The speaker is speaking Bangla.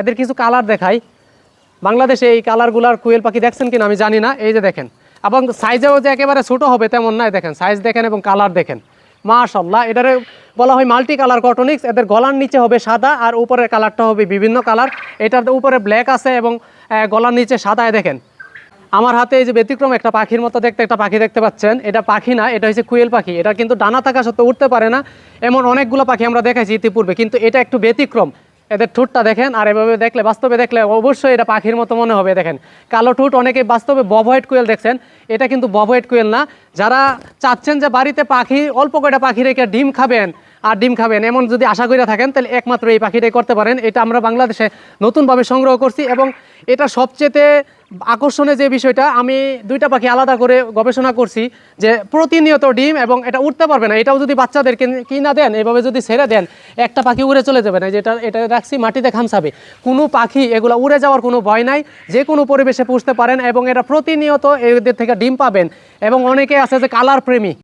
এদের কিছু কালার দেখাই। বাংলাদেশে এই কালারগুলার কুয়েল পাখি দেখছেন কিনা আমি জানি না, এই যে দেখেন। এবং সাইজেও যে একেবারে ছোট হবে তেমন নয়, দেখেন। সাইজ দেখেন এবং কালার দেখেন। মাশাল্লাহ এটারে বলা হয় মাল্টি কালার কটনিক্স এদের গলার নিচে হবে সাদা আর উপরের কালারটা হবে বিভিন্ন কালার এটার উপরে ব্ল্যাক আছে এবং গলার নিচে সাদায় দেখেন। আমার হাতে এই যে ব্যতিক্রম একটা পাখির মতো দেখতে, একটা পাখি দেখতে পাচ্ছেন। এটা পাখি না, এটা হচ্ছে কুয়েল পাখি। এটা কিন্তু ডানা থাকা সত্ত্বেও উঠতে পারে না। এমন অনেকগুলো পাখি আমরা দেখেছি ইতিপূর্বে, কিন্তু এটা একটু ব্যতিক্রম। এদের ঠোঁটটা দেখেন, আর এভাবে দেখলে, বাস্তবে দেখলে অবশ্যই এটা পাখির মতো মনে হবে, দেখেন। কালো ঠোঁট, অনেকে বাস্তবে বভয়েড কুয়েল দেখছেন, এটা কিন্তু বভয়েড কুয়েল না। যারা চাচ্ছেন যে বাড়িতে পাখি, অল্প কয়টা পাখি রেখে ডিম খাবেন, আর ডিম খাবেন, এমন যদি আশা করে থাকেন, তাহলে একমাত্র এই পাখিটাই করতে পারেন। এটা আমরা বাংলাদেশে নতুনভাবে সংগ্রহ করছি এবং এটা সবচেয়ে আকর্ষণীয় যে বিষয়টা, আমি দুইটা পাখি আলাদা করে গবেষণা করছি যে প্রতিনিয়ত ডিম এবং এটা উঠতে পারবে না। এটাও যদি বাচ্চাদেরকে কিনা দেন, এভাবে যদি ছেড়ে দেন, একটা পাখি উড়ে চলে যাবে না। যেটা, এটা রাখছি মাটিতে খামসাবে কোনো পাখি এগুলো উড়ে যাওয়ার কোনো ভয় নাই। যে কোনো পরিবেশে পুষতে পারেন এবং এটা প্রতিনিয়ত এদের থেকে ডিম পাবেন। এবং অনেকে আছে যে কালার প্রেমী।